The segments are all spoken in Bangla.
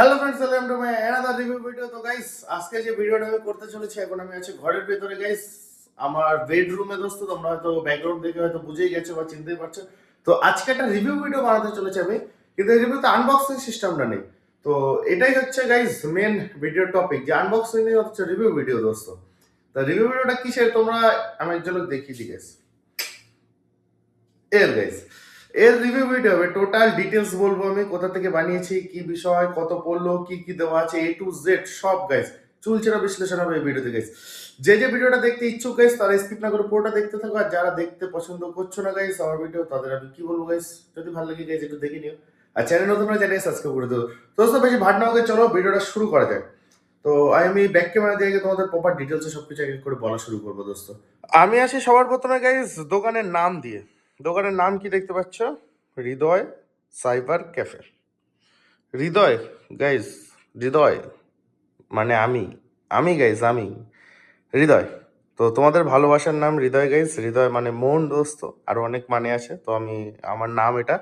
Hello friends welcome to my another review video তো গাইস আজকে যে ভিডিওটা আমি করতে চলেছি, এখন আমি আছি ঘরের ভেতরে গাইস আমার বেডরুমে দোস্ত, তোমরা হয়তো ব্যাকগ্রাউন্ড দেখে হয়তো বুঝেই গেছো বা চিনতেই পারছ। তো আজকে একটা রিভিউ ভিডিও বানাতে চলেছি আমি, কিন্তু এই রিভিউতে আনবক্সিং সিস্টেমটা নেই। তো এটাই হচ্ছে গাইস মেন ভিডিও টপিক যে আনবক্সিং নেই হচ্ছে রিভিউ ভিডিও দোস্ত। তো রিভিউ ভিডিওটা কিসের? তোমরা আমি একজন দেখিয়ে দিই গাইস এর গাইস এর রিভিউ ভিডিও হবে টোটাল ডিটেলস বলব আমি, কোথা থেকে বানিয়েছি, কি বিষয়, কত পড়ল, কি কি দেওয়া আছে এ টু জেড সব গাইস চুলচেরা বিশ্লেষণ হবে এই ভিডিওতে গাইস যে যে ভিডিওটা দেখতে ইচ্ছুক গাইস তারা স্কিপ না করে পুরোটা দেখতে থাকো, আর যারা দেখতে পছন্দ করছ না গাইস আমার ভিডিও তাদের আমি কি বলব গাইস যদি ভালো লাগে গাইস একটু দেখে নিও। আর চ্যানেল নতুন চ্যানেল সাবস্ক্রাইব করে দেবো দোস্ত, বেশি ভাট না হোক চলো ভিডিওটা শুরু করা যাক। তো আমি ব্যাক ক্যামেরা দিয়ে তোমাদের প্রপার ডিটেলসে সব কিছু এক করে বলা শুরু করব দোস্ত। আমি আসি সবার প্রথমে গাইস দোকানের নাম দিয়ে। দোকানের নাম কি দেখতে পাচ্ছ? Hriday cyber cafe. Hriday guys Hriday মানে আমি আমি গাইজ আমি, হৃদয়। তো তোমাদের ভালোবাসার নাম হৃদয় গাইজ হৃদয় মানে মন দোস্ত আরও অনেক মানে আছে, তো আমি, আমার নাম এটা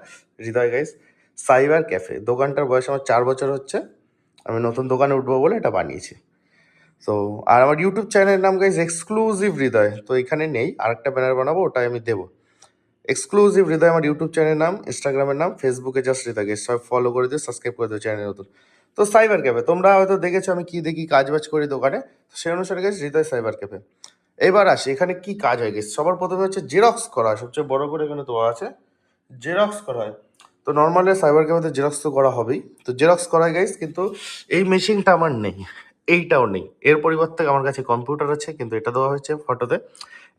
হৃদয় গাইজ সাইবার ক্যাফে। দোকানটার বয়স আমার চার বছর হচ্ছে, আমি নতুন দোকানে উঠবো বলে এটা বানিয়েছি। তো, আর আমার ইউটিউব চ্যানেলের নাম গাইজ এক্সক্লুসিভ হৃদয়, তো এখানে নেই, আরেকটা ব্যানার বানাবো, ওটাই আমি দেবো। এক্সক্লুসিভ হৃদয় আমার ইউটিউব চ্যানেলের নাম ইনস্টাগ্রামের নাম ফেসবুকে জাস্ট হৃদয়কে সব ফলো করে দিও সাবস্ক্রাইব করে দিও চ্যানেল নতুন। তো সাইবার ক্যাফে তোমরা হয়তো দেখেছ আমি কি দেখি কাজ বাজ করি দোকানে সেই অনুসারে গেছি হৃদয় সাইবার ক্যাফে এবার আসি, এখানে কি কাজ হয় গেছে সবার প্রথমে হচ্ছে জেরক্স করা হয়, সবচেয়ে বড় করে এখানে দেওয়া আছে জেরক্স করা হয়। তো নর্মালি সাইবার ক্যাফেতে জেরক্স তো করা হবেই। তো জেরক্স করা গাইস কিন্তু এই মেশিনটা আমার নেই। এইটাও নেই। এর পরিবর্তে আমার কাছে কম্পিউটার আছে, কিন্তু এটা দেওয়া হয়েছে ফটোতে।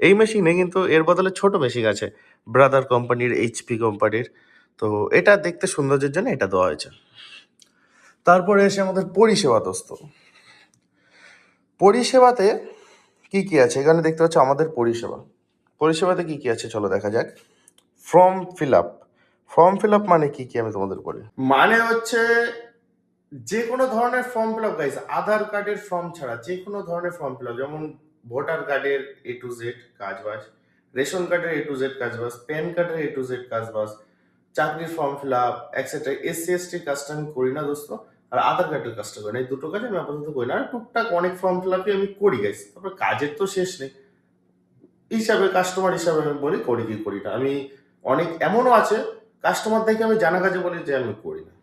এই মেশিনে কিন্তু এর বদলে ছোট মেশিন আছে, ব্রাদার কোম্পানির এইচপি কোম্পানির। তো এটা দেখতে সৌন্দর্যের জন্য এটা দেওয়া হয়েছে। তারপরে এসে আমাদের পরিষেবা দোস্ত। পরিষেবাতে কি কি আছে? এখানে দেখতে পাচ্ছ আমাদের পরিষেবা। পরিষেবাতে কি কি আছে চলো দেখা যাক। Form fill up. Form fill up মানে কি কি আমি তোমাদের বলি? মানে হচ্ছে যে কোনো ধরনের form fill up guys Aadhaar কার্ডের ফর্ম ছাড়া যে কোনো ধরনের ফর্ম ফিল আপ যেমন ভোটার কার্ডের এ টু জেড কাজ বাজ রেশন কার্ডের এ টু জেড কাজ বাজ প্যান কার্ডের এ টু জেড কাজ বাজ চাকরির form fill up etcetera SC ST কাজটা আমি করি না দোস্ত, আর আধার কার্ডের কাজটা করি না। এই দুটো কাজ আমি আপাতত করি না। আর টুকটাক অনেক ফর্ম ফিল আপই আমি করি গাইস তারপরে কাজের তো শেষ নেই। হিসাবে কাস্টমার হিসাবে আমি বলি, করি কি করি না। আমি অনেক, এমনও আছে কাস্টমার দেখে আমি জানা কাজে বলি যে আমি করি না।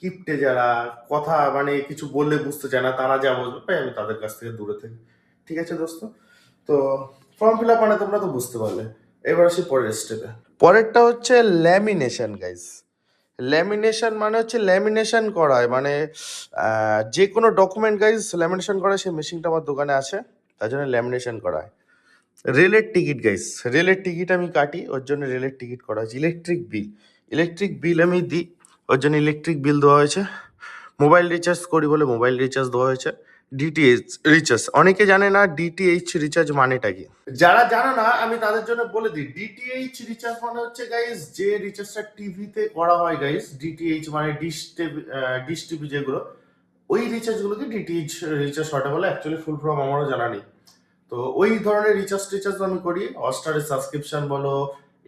কিপটে যারা, কথা মানে কিছু বললে বুঝতে চায় না, তারা যা বলবে তাই আমি তাদের কাছ থেকে দূরে থাকি। ঠিক আছে দোস্ত? তো ফর্ম ফিল আপ মানে তোমরা তো বুঝতে পারলে। এবার আসি পরের স্টেপে পরেরটা হচ্ছে ল্যামিনেশন গাইজ ল্যামিনেশন মানে হচ্ছে ল্যামিনেশন করা হয় মানে যে কোনো ডকুমেন্ট গাইজ ল্যামিনেশন করা সেই মেশিনটা আমার দোকানে আছে, তার জন্য ল্যামিনেশন করা হয়। রেলের টিকিট গাইজ রেলের টিকিট আমি কাটি, ওর জন্য রেলের টিকিট করা হয়েছে ইলেকট্রিক বিল ইলেকট্রিক বিল আমি দিই। ওর জন্য ইলেকট্রিক বিল দেওয়া হয়েছে। মোবাইল রিচার্জ করি বলে মোবাইল রিচার্জ দেওয়া হয়েছে। ডিটিএইচ রিচার্জ অনেকে জানে না ডিটিএইচ রিচার্জ মানেটা কি? যারা জানো না, আমি তাদের জন্য বলে দিই। ডিটিএইচ রিচার্জ মানে হচ্ছে গাইস যে রিচার্জটা টিভিতে করা হয় গাইস ডিটিএইচ মানে ডিশ ডিশ টিভি যেগুলো, ওই রিচার্জগুলোকে ডিটিএইচ রিচার্জ হটা বলে। অ্যাকচুয়ালি ফুল ফর্ম আমারও জানা নেই। তো ওই ধরনের রিচার্জ টিচার্জ আমি করি। হটস্টারের সাবস্ক্রিপশন বলো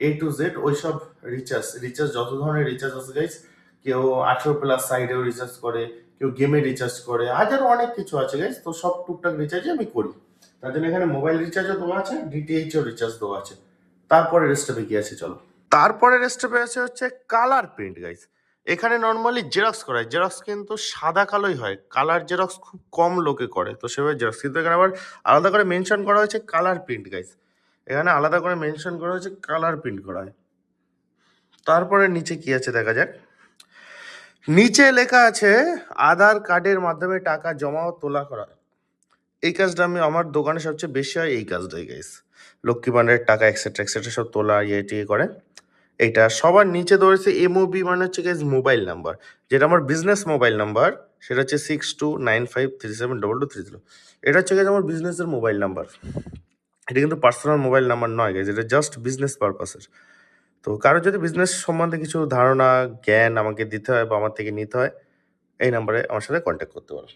এ টু জেড ওইসব রিচার্জ রিচার্জ যত ধরনের রিচার্জ আছে গাইস কেউ আঠেরো প্লাস সাইডেও রিচার্জ করে, কেউ গেমে রিচার্জ করে, হাজারো অনেক কিছু আছে গাইস তো সব টুকটাক রিচার্জই আমি করি। তার জন্য এখানে মোবাইল রিচার্জও দেওয়া আছে ডিটিএইচও রিচার্জ দেওয়া আছে। তারপরে রেস্টেপে কি আছে চলো। তারপরে রেস্টেপে আছে হচ্ছে কালার প্রিন্ট গাইস এখানে নর্মালি জেরক্স করা হয় জেরক্স কিন্তু সাদা কালোই হয়। কালার জেরক্স খুব কম লোকে করে, তো সেভাবে জেরক্স কিন্তু এখানে আবার আলাদা করে মেনশন করা হয়েছে কালার প্রিন্ট গাইস এখানে আলাদা করে মেনশন করা হয়েছে কালার প্রিন্ট করা হয়। তারপরে নিচে কি আছে দেখা যাক। নিচে লেখা আছে, আধার কার্ডের মাধ্যমে টাকা জমা ও তোলা করা। এই কাজটা আমি আমার দোকানে সবচেয়ে বেশি হয় এই কাজটাই গাইস লক্ষ্মী ভান্ডারের টাকা এক্সেট্রা এক্সেট্রা সব তোলা ইয়ে টিয়ে করে। এটা সবার নিচে ধরেছে এমওবি মানে হচ্ছে গাইস মোবাইল নাম্বার যেটা আমার বিজনেস মোবাইল নাম্বার সেটা হচ্ছে six two nine five three seven double two three zero এটা হচ্ছে গাইস আমার বিজনেসের মোবাইল নাম্বার এটা কিন্তু পার্সোনাল মোবাইল নাম্বার নয় গাইস এটা জাস্ট বিজনেস পারপাসের তো কারও যদি বিজনেস সম্বন্ধে কিছু ধারণা, জ্ঞান আমাকে দিতে হয় বা আমার থেকে নিতে হয়, এই নাম্বারে আমার সাথে কন্ট্যাক্ট করতে পারো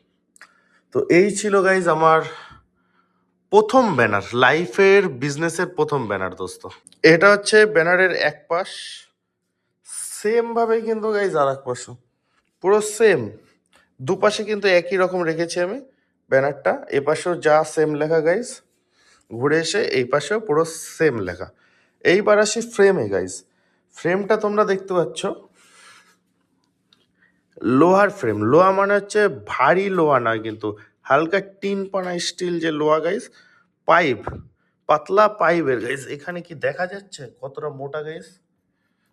তো এই ছিল গাইজ আমার প্রথম ব্যানার লাইফের বিজনেসের প্রথম ব্যানার দোস্ত। এটা হচ্ছে ব্যানারের এক পাশ। সেম ভাবেই কিন্তু গাইজ আর এক পাশও। পুরো সেম দুপাশে কিন্তু একই রকম রেখেছি আমি ব্যানারটা এপাশেও যা সেম লেখা গাইজ ঘুরে এসে এই পাশেও পুরো সেম লেখা। এইবার আসি ফ্রেমে গাইস ফ্রেমটা তোমরা দেখতে পাচ্ছ। লোহার ফ্রেম লোহা মানে হচ্ছে ভারী লোহা না কিন্তু, হালকা টিন পানা স্টিল যে লোহা গাইস পাইপ পাতলা পাইপের গাইস এখানে কি দেখা যাচ্ছে? কতটা মোটা গাইস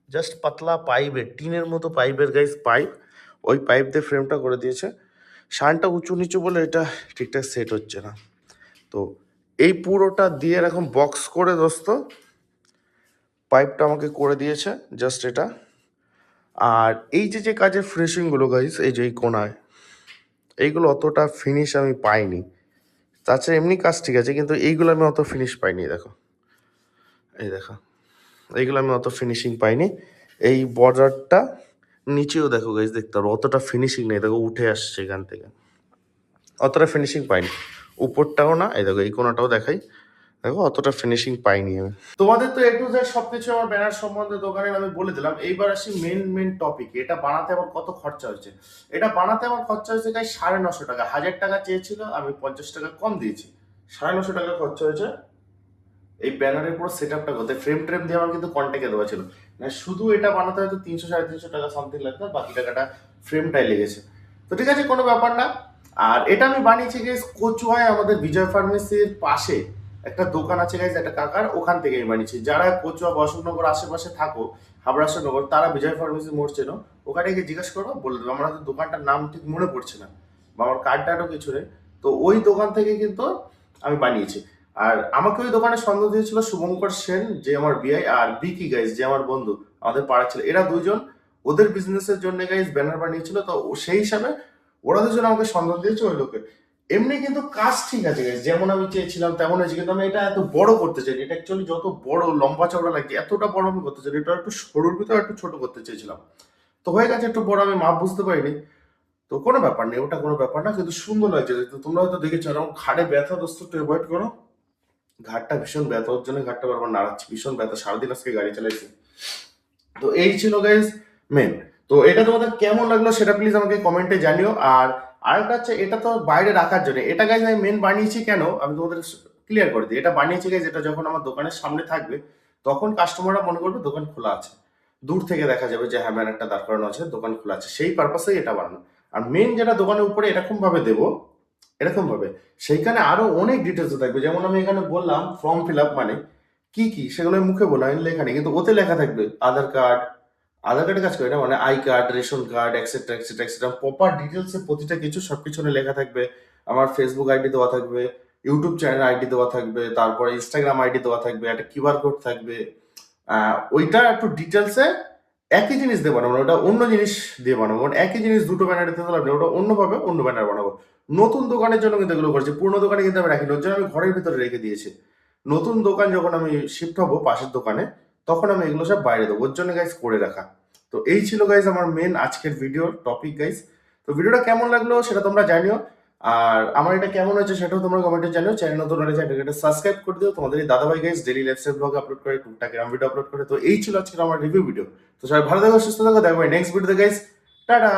জাস্ট পাতলা পাইপের টিনের মতো পাইপের গাইস পাইপ ওই পাইপ দিয়ে ফ্রেমটা করে দিয়েছে। শানটা উঁচু নিচু বলে এটা ঠিকঠাক সেট হচ্ছে না। তো এই পুরোটা দিয়ে এরকম বক্স করে, দোস্ত পাইপটা আমাকে করে দিয়েছে জাস্ট এটা। আর এই যে যে কাজের ফিনিশিংগুলো গাইস এই যে এই কোনায়, এইগুলো অতটা ফিনিশ আমি পাইনি। তাছাড়া এমনি কাজ ঠিক আছে, কিন্তু এইগুলো আমি অত ফিনিশ পাইনি, দেখো। এই দেখো, এইগুলো আমি অত ফিনিশিং পাইনি। এই বর্ডারটা নিচেও দেখো গাইজ দেখতে পারো, অতটা ফিনিশিং নেই, দেখো, উঠে আসছে এখান থেকে। অতটা ফিনিশিং পাইনি। উপরটাও না, এই দেখো, এই কোনাটাও দেখাই। দেখো, অতটা ফিনিশিং পাইনি আমি। তোমাদের তো একটু যে সবকিছু আমার ব্যানার সম্বন্ধে দোকানের আমি বলে দিলাম। এইবার আসি মেন মেন টপিক এটা বানাতে আমার কত খরচা হয়েছে? এটা বানাতে আমার খরচা হয়েছে গাই সাড়ে নশো টাকা। হাজার টাকা চেয়েছিল, আমি পঞ্চাশ টাকা কম দিয়েছি। সাড়ে নশো টাকা খরচা হয়েছে। এই ব্যানারের পুরো সেট আপটা করতে। ফ্রেম ট্রেম দিয়ে আমার কিন্তু কন্ট্যাক্টে দেওয়া ছিল। মানে শুধু এটা বানাতে হয়তো তিনশো, সাড়ে তিনশো টাকা সামথিং আর বাকি টাকাটা ফ্রেমটাই লেগেছে। তো ঠিক আছে, কোনো ব্যাপার না। আর এটা আমি বানিয়েছি গেস কচুয়ায় আমাদের বিজয় ফার্মেসির পাশে। একটা দোকান আছে গাইজ একটা কাকার, ওখান থেকে আমি বানিয়েছি। যারা কচুয়া বসন্তনগর আশেপাশে থাকো হাবড়াশনগর তারা বিজয় ফার্মেসি মোড় চেনো, ওখানে গিয়ে জিজ্ঞাসা করো, বলে দেবো। আমার হয়তো দোকানটার নাম ঠিক মনে পড়ছে না, বা আমার কার্ড টার্ডও কিছু নেই। তো ওই দোকান থেকে কিন্তু আমি বানিয়েছি। আর আমাকে ওই দোকানে সন্দেহ দিয়েছিল শুভঙ্কর সেন, যে আমার বিআই আর বিকি গাইজ যে আমার বন্ধু, আমাদের পাড়া ছিল। এরা দুজন, ওদের বিজনেসের জন্য গাইজ ব্যানার বানিয়েছিল। তো সেই হিসাবে ওরা দুজন আমাকে সন্দেহ দিয়েছে ওই লোকের। এমনি কিন্তু কাজ ঠিক আছে গাইজ যেমন আমি চেয়েছিলাম, তেমন হয়েছে। কিন্তু আমি এটা এত বড় করতে চাই এটা অ্যাকচুয়ালি যত বড়, লম্বা চওড়া লাগছে, এতটা বড় আমি করতে চাই এটা একটু সরুর ভিতরে, একটু ছোট করতে চেয়েছিলাম। তো হয়ে গেছে একটু বড়, আমি মাপ বুঝতে পারিনি। তো কোনো ব্যাপার নেই, ওটা কোনো ব্যাপার না, কিন্তু সুন্দর লাগছে। তো তোমরা হয়তো দেখেছ, এরকম ঘাড়ে ব্যথা, দোস্ত, একটু অ্যাভয়েড করো। ঘাটটা ভীষণ ব্যথা, ওর জন্য ঘাটটা বারবার নাড়াচ্ছি। ভীষণ ব্যথা, সারাদিন আজকে গাড়ি চালাইছি। তো এই ছিল গাইজ মেন তো এটা তোমাদের কেমন লাগল, সেটা প্লিজ আমাকে কমেন্টে জানিও। আর আরেকটা হচ্ছে, এটা তো বাইরে রাখার জন্য। এটা গাইজ আমি মেন বানিয়েছি কেন? আমি তোমাদের ক্লিয়ার করে দিই। এটা বানিয়েছি গাইজ এটা যখন আমার দোকানের সামনে থাকবে, তখন কাস্টমাররা মনে করবে দোকান খোলা আছে। দূর থেকে দেখা যাবে যে হ্যাঁ ব্যানারটা দাঁড় করানো আছে, দোকান খোলা আছে। সেই পারপাসেই এটা বানানো। আর মেন যেটা দোকানের উপরে এরকম ভাবে দেবো এরকম ভাবে সেইখানে আরও অনেক ডিটেলস থাকবে। যেমন আমি এখানে বললাম ফর্ম ফিল আপ মানে কি কি? সেগুলো মুখে বললাম লেখা নেই কিন্তু ওতে লেখা থাকবে, আধার কার্ড আধার কার্ডে কাজ করে না মানে I card ration card etcetera etcetera etcetera proper details প্রতিটা কিছু সব পিছনে লেখা থাকবে। আমার ফেসবুক আইডি দেওয়া থাকবে ইউটিউব চ্যানেল আইডি দেওয়া থাকবে তারপরে ইনস্টাগ্রাম আইডি দেওয়া থাকবে একটা কিউআর কোড থাকবে। ওইটা একটু ডিটেলসে একই জিনিস দিয়ে বানাবো না, ওটা অন্য জিনিস দিয়ে বানাবো। কারণ একই জিনিস দুটো ব্যানার দিতে লাভ নেই, ওটা অন্যভাবে অন্য ব্যানার বানাবো। নতুন দোকানের জন্য কিন্তু এগুলো করছি। পুরনো দোকানে কিন্তু আমি রাখিনি ওর জন্য আমি ঘরের ভিতরে রেখে দিয়েছি। নতুন দোকান যখন আমি শিফট হব পাশের দোকানে তখন আমি এগুলো সব বাইরে দেবো। ওর জন্য গাইজ করে রাখা। তো এই ছিল গাইজ আমার মেন আজকের ভিডিও টপিক গাইজ তো ভিডিওটা কেমন লাগল সেটা তোমরা জানিও। আর আমার এটা কেমন হয়েছে সেটাও তোমরা কমেন্টে জানিও। চ্যানেল নতুন হলে চ্যানেলটা সাবস্ক্রাইব করে দিও। তোমাদের এই দাদাভাই guys daily lifestyle vlog upload করে, টুকটাক এরম ভিডিও আপলোড করে। তো এই ছিল আজকের আমার রিভিউ ভিডিও তো সবাই ভালো থাকো, সুস্থ থাকো। দেখো নেক্সট ভিডিওতে গাইজ টাটা